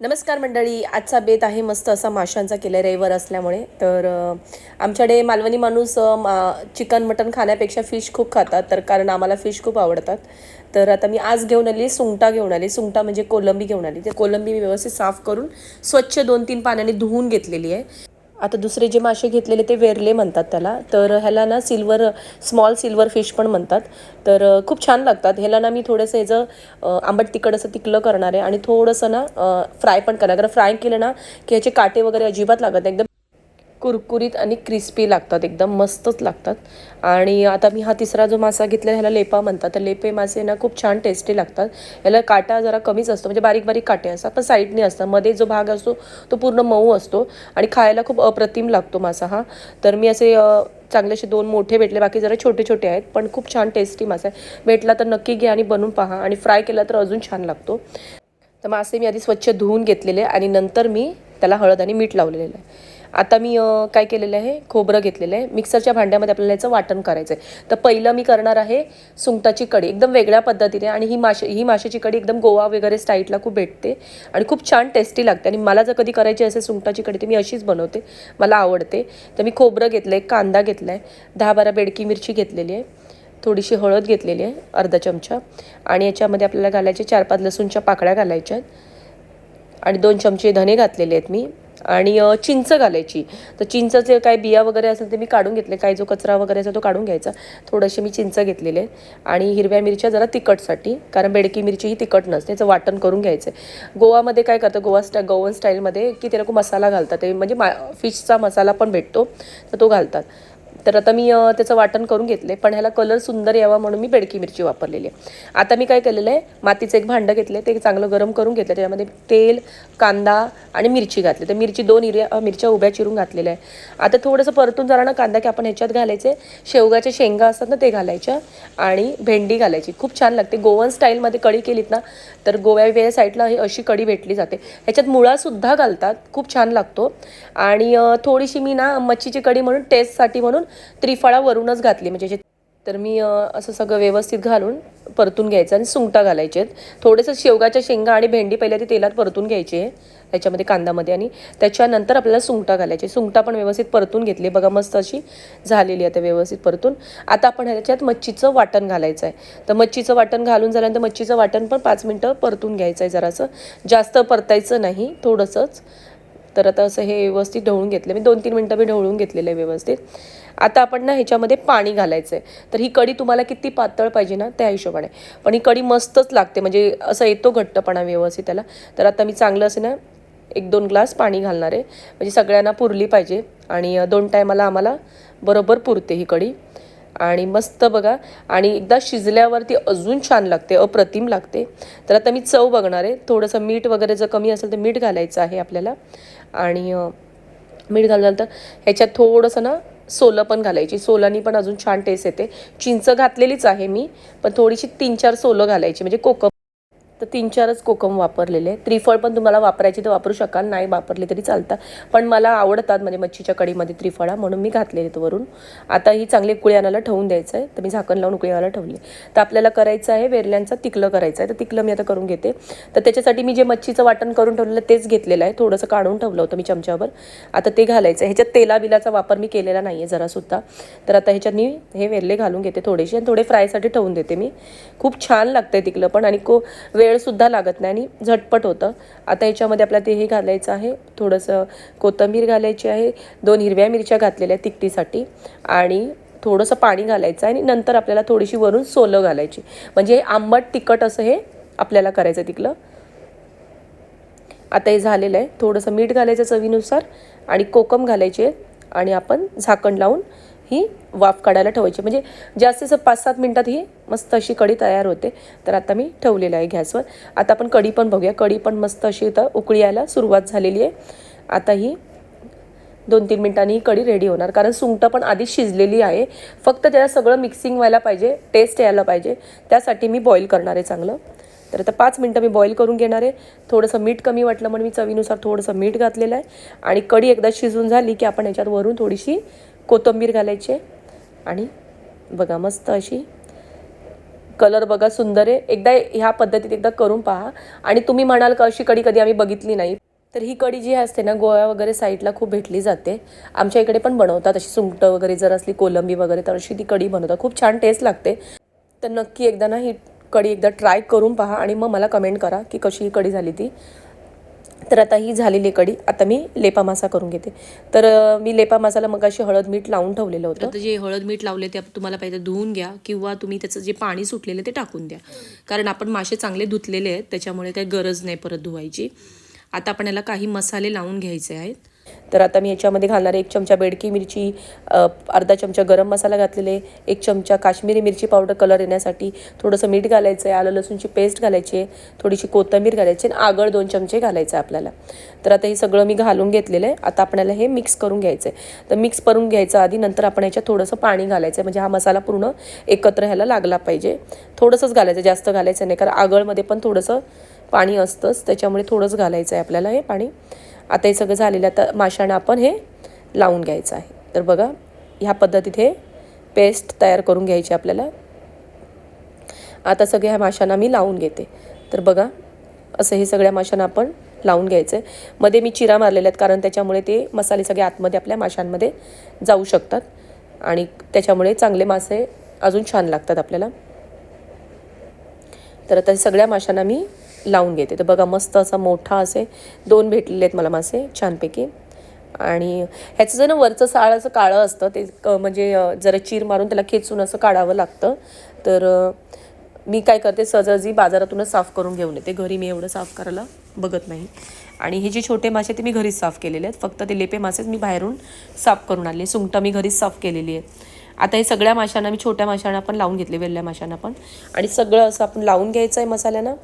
नमस्कार मंडळी आजचा बेत आहे मस्त असा माशांचा केला रविवार असल्यामुळे. तर आमच्याकडे मालवणी माणूस मा चिकन मटन खाण्यापेक्षा फिश खूप खातात तर कारण आम्हाला फिश खूप आवडतात. तर आता मी आज घेऊन आली सुंगटा घेऊन आली. सुंगटा म्हणजे कोलंबी घेऊन आली. ते कोलंबी मी व्यवस्थित साफ करून स्वच्छ दोन तीन पाण्याने धुवून घेतलेली आहे. आता दुसरे जे मासे घेतलेले ते वेरले म्हणतात त्याला. तर ह्याला ना सिल्वर स्मॉल सिल्वर फिश पण म्हणतात. तर खूप छान लागतात. ह्याला ना मी थोडंसं ह्याचं आंबट तिखट असं तिकलं करणार आहे आणि थोडंसं ना फ्राय पण करणार कारण फ्राय केलं ना की ह्याचे काटे वगैरे अजिबात लागत नाही. एकदम कुरकुरीत आणि क्रिस्पी लागतात एकदम मस्तच लागतात. आणि आता मी हा तिसरा जो मासा घेतला ह्याला लेपा म्हणतात. तर लेपे मासे ना खूप छान टेस्टी लागतात. ह्याला काटा जरा कमीच असतो म्हणजे बारीक बारीक काटे असतात पण साईडने असतात. मध्ये जो भाग असतो तो पूर्ण मऊ असतो आणि खायला खूप अप्रतिम लागतो मासा हा. तर मी असे चांगले असे दोन मोठे भेटले बाकी जरा छोटे छोटे आहेत पण खूप छान टेस्टी मासा आहे. भेटला तर नक्की घ्या आणि बनवून पहा आणि फ्राय केला तर अजून छान लागतो. तर मासे मी आधी स्वच्छ धुवून घेतलेले आणि नंतर मी त्याला हळद आणि मीठ लावलेलं आहे. आता मी काय केलेलं आहे? खोबरं घेतलेलं आहे. मिक्सरच्या भांड्यामध्ये आपल्याला याचं वाटण करायचं आहे तर पहिलं मी करणार आहे सुंगटाची कढी. एकदम वेगळ्या पद्धतीने आणि ही मासे ही माशाची कढी एकदम गोवा वगैरे स्टाईटला खूप भेटते आणि खूप छान टेस्टी लागते. आणि मला जर कधी करायची असेल सुंगटाची कढी तर मी अशीच बनवते. मला आवडते. तर मी खोबरं घेतलं आहे कांदा घेतला आहे दहा बारा बेडकी मिरची घेतलेली आहे थोडीशी हळद घेतलेली आहे अर्धा चमचा. आणि याच्यामध्ये आपल्याला घालायचे चार पाच लसूणच्या पाकळ्या घालायच्या आहेत. आणि दोन चमचे धने घातलेले आहेत मी. आणि चिंच घालायची. तर चिंचचे काय बिया वगैरे असेल ते मी काढून घेतले. काय जो कचरा वगैरे असेल तो काढून घ्यायचा. थोडीशी मी चिंच घेतलेले. आणि हिरव्या मिरच्या जरा तिखटसाठी कारण बेडकी मिरची ही तिखट नसते त्याचं वाटण करून घ्यायचं. आहे गोवामध्ये काय करतं गोवा स्टा गोवन स्टाईलमध्ये की ते लोक मसाला घालतात. ते म्हणजे मा फिशचा मसाला पण भेटतो तर तो घालतात. तर आता मी त्याचं वाटण करून घेतले पण ह्याला कलर सुंदर यावा म्हणून मी बेडकी मिरची वापरलेली आहे. आता मी काय केलेलं आहे मातीचं एक भांडं घेतलं ते चांगलं गरम करून घेतलं त्याच्यामध्ये तेल कांदा आणि मिरची घातली. तर मिरची दोन हिरव्या मिरच्या उभ्या चिरून घातलेल्या आहे आता थोडंसं परतून जरा ना कांदा की आपण ह्याच्यात घालायचे शेवगाच्या शेंगा असतात ना ते घालायच्या आणि भेंडी घालायची. खूप छान लागते. गोवन स्टाईलमध्ये कढी केलीत ना तर गोव्या वेळ्या साईडला ही अशी कढी भेटली जाते. ह्याच्यात मुळासुद्धा घालतात खूप छान लागतो. आणि थोडीशी मी ना मच्छीची कढी म्हणून टेस्टसाठी म्हणून त्रिफळा वरूनच घातली. म्हणजे तर मी असं सगळं व्यवस्थित घालून परतून घ्यायचं आणि सुंगटा घालायचे आहेत. थोडंसं शेवगाच्या शेंगा आणि भेंडी पहिल्या ते तेलात परतून घ्यायची आहे त्याच्यामध्ये कांदामध्ये. आणि त्याच्यानंतर आपल्याला सुंगटा घालायचे सुंगटा पण व्यवस्थित परतून घेतली बघा मस्त अशी झालेली आहे आता व्यवस्थित परतून. आता आपण ह्याच्यात मच्छीचं वाटण घालायचं आहे. तर मच्छीचं वाटण घालून झाल्यानंतर मच्छीचं वाटण पण पाच मिनटं परतून घ्यायचं आहे जरासं. जास्त परतायचं नाही थोडंसंच. तर आता असं हे व्यवस्थित ढवळून घेतलं. मी दोन तीन मिनटं मी ढवळून घेतलेलं आहे व्यवस्थित. आता आपण ना ह्याच्यामध्ये पाणी घालायचं आहे तर ही कढी तुम्हाला किती पातळ पाहिजे ना त्या हिशोबाने. पण ही कढी मस्तच लागते. म्हणजे असं येतो घट्टपणा व्यवस्थित त्याला. तर आता मी चांगलं असं ना एक दोन ग्लास पाणी घालणार आहे. म्हणजे सगळ्यांना पुरली पाहिजे. आणि दोन टायमाला आम्हाला बरोबर पुरते ही कढी आणि मस्त बघा. आणि एकदा शिजल्यावरती अजून छान लागते अप्रतिम लागते. तर आता मी चव बघणार आहे. थोडंसं मीठ वगैरे जर कमी असेल तर मीठ घालायचं आहे आपल्याला. आणि मीठ घालल्यानंतर ह्याच्यात थोडंसं ना सोलं पण घालायची. सोलानी पण अजून छान टेस्ट येते. चिंच घातलेलीच आहे मी पण थोडीशी तीन चार सोलं घालायची. म्हणजे कोकम तर तीन चारच कोकम वापरलेले त्रिफळ पण तुम्हाला वापरायची तर वापरू शकाल नाही वापरले तरी चालतात पण मला आवडतात म्हणजे मच्छीच्या कढीमध्ये त्रिफळा म्हणून मी घातलेले तो वरून. आता ही चांगली उकळी आणायला ठेवून द्यायचं आहे. तर मी झाकण लावून उकळी आणायला ठेवली तर आपल्याला करायचं आहे वेरल्यांचं तिकलं करायचं आहे. तर तिकलं मी आता करून घेते. तर त्याच्यासाठी मी जे मच्छीचं वाटण करून ठेवलेलं तेच घेतलेलं आहे. थोडंसं काढून ठेवलं होतं मी चमच्यावर. आता ते घालायचं आहे. ह्याच्यात तेलाबिलाचा वापर मी केलेला नाही आहे जरासुद्धा. तर आता ह्याच्यात मी हे वेरले घालून घेते थोडेसे. आणि थोडे फ्रायसाठी ठेवून देते मी. खूप छान लागतं आहे तिकलं पण. आणि को वेळसुद्धा लागत नाही आणि झटपट होतं. आता याच्यामध्ये आपल्याला ते हे घालायचं आहे. थोडंसं कोथिंबीर घालायची आहे. दोन हिरव्या मिरच्या घातलेल्या आहेत आणि थोडंसं पाणी घालायचं आहे आणि नंतर आपल्याला थोडीशी वरून सोलं घालायची. म्हणजे हे आंबट तिखट असं हे आपल्याला करायचं तिकलं आता हे झालेलं आहे. थोडंसं मीठ घालायचं चवीनुसार आणि कोकम घालायचे आणि आपण झाकण लावून ही वाफ काढायला ठेवायची. म्हणजे जास्त जास्त पाच सात मिनटात ही मस्त अशी कढी तयार होते. तर आता मी ठेवलेलं आहे गॅसवर. आता आपण कढी पण बघूया. कढी पण मस्त अशी इथं उकळी यायला सुरुवात झालेली आहे. आता ही दोन तीन मिनटांनी ही कढी रेडी होणार. कारण सुंगटं पण आधीच शिजलेली आहे. फक्त त्याला सगळं मिक्सिंग व्हायला पाहिजे. टेस्ट यायला पाहिजे. त्यासाठी मी बॉईल करणार आहे चांगलं. तर आता पाच मिनटं मी बॉईल करून घेणार आहे. थोडंसं मीठ कमी वाटलं म्हणून मी चवीनुसार थोडंसं मीठ घातलेलं आहे. आणि कढी एकदा शिजून झाली की आपण याच्यात वरून थोडीशी कोथिंबीर घालायची आहे. आणि बघा मस्त अशी कलर बघा सुंदर आहे. एकदा ह्या पद्धतीत एकदा करून पहा. आणि तुम्ही म्हणाल का अशी कढी कधी आम्ही बघितली नाही. तर ही कढी जी असते ना गोव्या वगैरे साईडला खूप भेटली जाते. आमच्या इकडे पण बनवतात अशी सुंगटं वगैरे जर असली कोलंबी वगैरे तर अशी ती कढी बनवतात. खूप छान टेस्ट लागते. तर नक्की एकदा ना ही कढी एकदा ट्राय करून पहा. आणि मग मला कमेंट करा की कशी ही कडी झाली ती. तर आता ही झालेली कढी आता मी लेपा मासा करून घेते. तर मी लेपा मासाला मग अशी हळद मीठ लावून ठेवलेलं होतं. जे हळद मीठ लावले ते तुम्हाला पहिले धुवून घ्या किंवा तुम्ही त्याचं जे पाणी सुटलेलं ते टाकून द्या. कारण आपण मासे चांगले धुतलेले आहेत त्याच्यामुळे काही गरज नाही परत धुवायची. आता आपण याला काही मसाले लावून घ्यायचे आहेत. तर आता मी याच्यामध्ये घालणार आहे एक चमचा बेडकी मिरची अर्धा चमचा गरम मसाला घातलेले एक चमचा काश्मीरी मिरची पावडर कलर येण्यासाठी थोडंसं मीठ घालायचं आहे आलं लसूणची पेस्ट घालायची आहे थोडीशी कोथिंबीर घालायची आणि आगळ दोन चमचे घालायचं आहे आपल्याला. तर आता हे सगळं मी घालून घेतलेलं आहे आता आपल्याला हे मिक्स करून घ्यायचं आहे तर मिक्स करून घ्यायचं आधी नंतर आपण याच्यात थोडंसं पाणी घालायचं आहे म्हणजे हा मसाला पूर्ण एकत्र ह्याला लागला पाहिजे. थोडंसंच घालायचं जास्त घालायचं नाही. कारण आगळमध्ये पण थोडंसं पाणी असतंच. त्याच्यामुळे थोडंच घालायचं आहे आपल्याला हे पाणी. आता हे सगळं झालेलं आहे. आता माशांना आपण हे लावून घ्यायचं आहे. तर बघा ह्या पद्धतीत हे पेस्ट तयार करून घ्यायची आपल्याला. आता सगळ्या ह्या माशांना मी लावून घेते. तर बघा असं हे सगळ्या माशांना आपण लावून घ्यायचं आहे. मध्ये मी चिरा मारलेल्या आहेत कारण त्याच्यामुळे ते मसाले सगळे आतमध्ये आपल्या माशांमध्ये जाऊ शकतात. आणि त्याच्यामुळे चांगले मासे अजून छान लागतात आपल्याला. तर आता हे सगळ्या माशांना मी लावून घेते. तर बघा मस्त असा मोठा असे दोन भेटलेले आहेत मला मासे छानपैकी. आणि ह्याचं जर ना वरचं साळ असं काळं असतं ते क- म्हणजे जरा चीर मारून त्याला खेचून असं काढावं लागतं. तर मी काय करते सहजासहजी बाजारातूनच साफ करून घेऊन येते. घरी मी एवढं साफ करायला बघत नाही. आणि हे जे छोटे मासे ते मी घरीच साफ केलेले आहेत. फक्त ते लेपे मासेच मी बाहेरून साफ करून आणले. सुंगटा मी घरीच साफ केलेली आहे आता हे सगळ्या माशांना मी छोट्या माशांना पण लावून घेतले वेल्ल्या माशांना पण. आणि सगळं असं आपण लावून घ्यायचं आहे मसाल्यानं.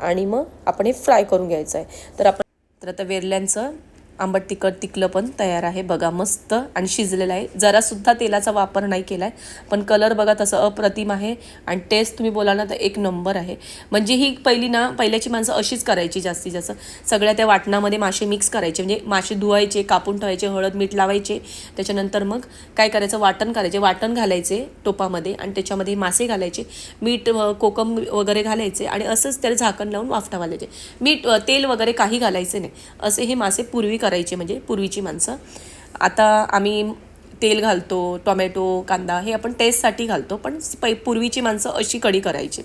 आणि मग आपण हे फ्राय करून घ्यायचं आहे. तर आपण तर आता वेरल्यांचं आंबट तिखट तिकलं पण तयार आहे. बघा मस्त आणि शिजलेलं आहे. जरासुद्धा तेलाचा वापर नाही केला आहे पण कलर बघा तसं अप्रतिम आहे आणि टेस्ट तुम्ही बोला ना तर एक नंबर आहे. म्हणजे ही पहिली ना पहिल्याची माणसं अशीच करायची जास्तीत जास्त. सगळ्या त्या वाटणामध्ये मासे मिक्स करायचे. म्हणजे मासे धुवायचे कापून ठेवायचे हळद मीठ लावायचे. त्याच्यानंतर मग काय करायचं? वाटण करायचे. वाटण घालायचे टोपामध्ये आणि त्याच्यामध्ये मासे घालायचे. मीठ कोकम वगैरे घालायचे आणि असंच त्याला झाकण लावून वाफटा घालायचे मीठ तेल वगैरे काही घालायचे नाही. असे हे मासे पूर्वी करायचे म्हणजे पूर्वीची माणसं. आता आम्ही तेल घालतो टोमॅटो कांदा हे आपण टेस्टसाठी घालतो पण पै पूर्वीची माणसं अशी कढी करायची.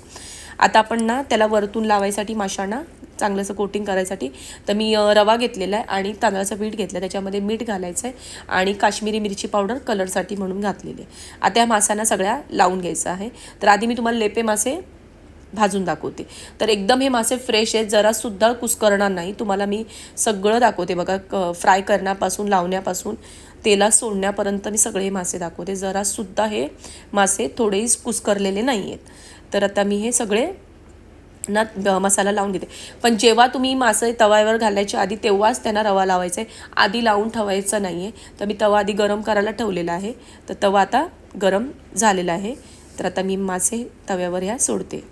आता आपण ना त्याला वरतून लावायसाठी माशांना चांगलंसं कोटिंग करायसाठी तर मी रवा घेतलेला आहे आणि तांदळाचं पीठ घेतलं त्याच्यामध्ये मीठ घालायचं आहे आणि काश्मीरी मिरची पावडर कलरसाठी म्हणून घातलेली आहे. आता या माशांना सगळ्या लावून घ्यायचं आहे. तर आधी मी तुम्हाला लेपे मासे भाजून दाखवते. तर एकदम हे मासे फ्रेश आहेत. जरासुद्धा कुस्करणार नाही. तुम्हाला मी सगळं दाखवते बघा. क फ्राय करण्यापासून लावण्यापासून तेलात सोडण्यापर्यंत मी सगळे मासे दाखवते. जरासुद्धा हे मासे थोडेही कुस्करलेले नाही आहेत तर आता मी हे सगळे ना मसाला लावून घेते. पण जेव्हा तुम्ही मासे तव्यावर घालायच्या आधी तेव्हाच त्यांना रवा लावायचा आहे आधी लावून ठेवायचं नाही आहे तर मी तवा आधी गरम करायला ठेवलेला आहे. तर तवा आता गरम झालेला आहे. तर आता मी मासे तव्यावर ह्या सोडते.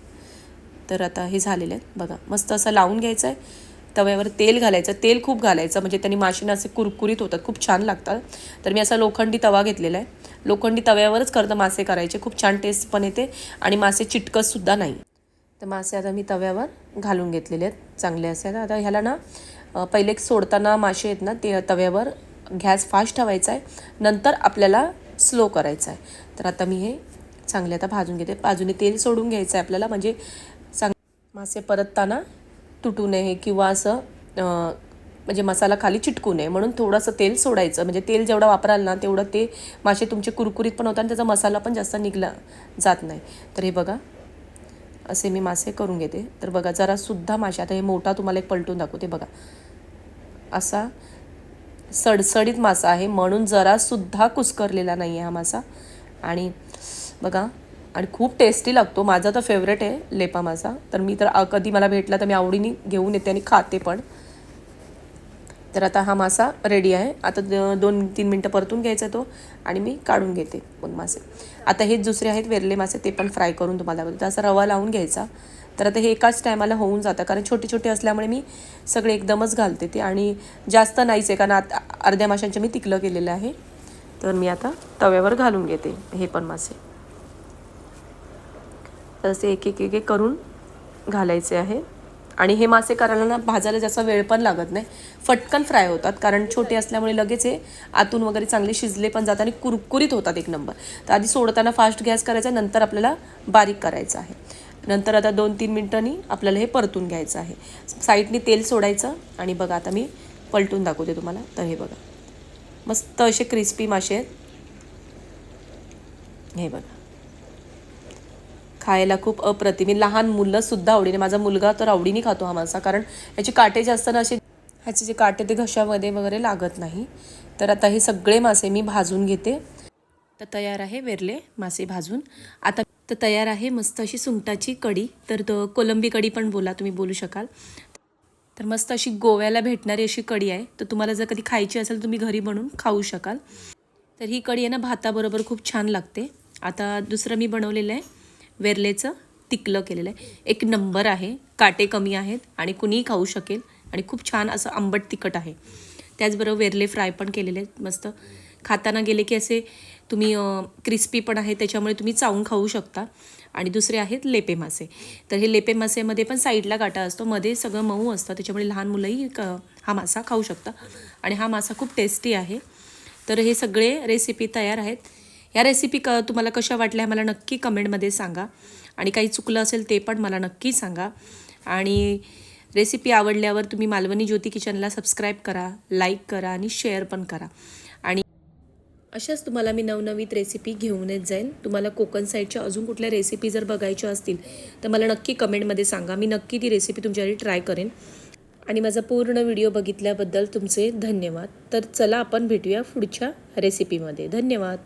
तर आता हे झालेले आहेत. बघा मस्त असं लावून घ्यायचं आहे तव्यावर तेल घालायचं. तेल खूप घालायचं. म्हणजे त्यांनी माशीनं असे कुरकुरीत होतात. खूप छान लागतात. तर मी असा लोखंडी तवा घेतलेला आहे. लोखंडी तव्यावरच करतं मासे करायचे. खूप छान टेस्ट पण येते. आणि मासे चिटकतसुद्धा नाही. तर मासे आता मी तव्यावर घालून घेतलेले आहेत. चांगले असे आता आता ह्याला ना पहिले सोडताना मासे आहेत ना ते तव्यावर गॅस फास्ट ठेवायचा आहे. नंतर आपल्याला स्लो करायचा आहे. तर आता मी हे चांगले आता भाजून घेते. बाजूने तेल सोडून घ्यायचं आहे आपल्याला. म्हणजे मासे परतताना तुटू नये किंवा असं म्हणजे मसाला खाली चिटकू नये. म्हणून थोडंसं तेल सोडायचं. म्हणजे तेल जेवढं वापराल ना तेवढं ते मासे तुमचे कुरकुरीत पण होतात आणि त्याचा मसाला पण जास्त निघला जात नाही. तर हे बघा असे मी मासे करून घेते. तर बघा जरासुद्धा मासे आता हे मोठा तुम्हाला एक पलटून दाखवते बघा. असा सडसडीत मासा आहे. म्हणून जरासुद्धा कुस्करलेला नाही आहे हा मासा. आणि बघा आणि खूप टेस्टी लागतो. माझा तर फेवरेट आहे लेपा मासा तर मी तर कधी मला भेटला तर मी आवडीने घेऊन येते आणि खाते पण. तर आता हा मासा रेडी आहे. आता द- दोन तीन मिनटं परतून घ्यायचा तो आणि मी काढून घेते मग मासे. आता हेच दुसरे आहेत वेरले मासे ते पण फ्राय करून तुम्हाला तर असा रवा लावून घ्यायचा. तर आता हे एकाच टायमाला होऊन जातं. कारण छोटे छोटे असल्यामुळे मी सगळे एकदमच घालते ते. आणि जास्त नाहीच आहे. कारण आता अर्ध्या माशांचे मी तिकलं केलेलं आहे. तर मी आता तव्यावर घालून घेते. हे पण मासे. असे एक एक एक करून घालायचे आहे. आणि हे मासे करायला ना भाजायला जास्त वेळ पण लागत नाही. फटकन फ्राय होतात कारण छोटे असल्यामुळे लगेच हे आतून वगैरे चांगले शिजले पण जातात आणि कुरकुरीत होतात एक नंबर. तर आधी सोडताना फास्ट गॅस करायचा नंतर आपल्याला बारीक करायचं आहे. नंतर आता दोन तीन मिनटांनी आपल्याला हे परतून घ्यायचं आहे. साईडनी तेल सोडायचं आणि बघा आता मी पलटून दाखवते तुम्हाला. तर हे बघा. मस्त असे क्रिस्पी मासे आहेत. हे बघा. खायला खूप अप्रतिम. मी लहान मुलंसुद्धा आवडीने माझा मुलगा तर आवडीने खातो हा मासा कारण याचे काटे जास्त ना असे ह्याचे जे काटे ते घशामध्ये वगैरे लागत नाही. तर आता हे सगळे मासे मी भाजून घेते. तर तयार आहे वेरले मासे भाजून. आता तर तयार आहे मस्त अशी सुंगटाची कढी. तर तो कोलंबी कढी पण बोला तुम्ही बोलू शकाल. तर मस्त अशी गोव्याला भेटणारी अशी कढी आहे. तर तुम्हाला जर कधी खायची असेल तुम्ही घरी बनवून खाऊ शकाल. तर ही कढी आहे ना भाताबरोबर खूप छान लागते. आता दुसरं मी बनवलेलं आहे. वेरलेचं तिकलं केलेलं आहे. एक नंबर आहे. काटे कमी आहेत आणि कुणीही खाऊ शकेल आणि खूप छान असं आंबट तिखट आहे. त्याचबरोबर वेरले फ्राय पण केलेले आहेत. मस्त. खाताना गेले की असे तुम्ही क्रिस्पी पण आहे त्याच्यामुळे तुम्ही चावून खाऊ शकता. आणि दुसरे आहेत लेपे मासे. तर हे लेपे मासेमध्ये पण साईडला काटा असतो. मध्ये सगळं मऊ असतं. त्याच्यामुळे लहान मुलंही क हा मासा खाऊ शकता. आणि हा मासा खूप टेस्टी आहे. तर हे सगळे रेसिपी तयार आहेत. या रेसिपी क तुम्हाला कशा वाटल्या मला नक्की कमेंटमध्ये सांगा. आणि काही चुकलं असेल ते पण मला नक्की सांगा. आणि रेसिपी आवडल्यावर तुम्ही मालवणी ज्योती किचनला सबस्क्राईब करा लाईक करा आणि शेअर पण करा. आणि अशाच तुम्हाला मी नवनवीन रेसिपी घेऊन येत जाईल तुम्हाला कोकण साईडच्या अजून कुठल्या रेसिपी जर बघायच्या असतील तर मला नक्की कमेंटमध्ये सांगा. मी नक्की ती रेसिपी तुमच्यासाठी ट्राय करेन. आणि माझा पूर्ण व्हिडिओ बघितल्याबद्दल तुमचे धन्यवाद. तर चला आपण भेटूया पुढच्या रेसिपीमध्ये धन्यवाद.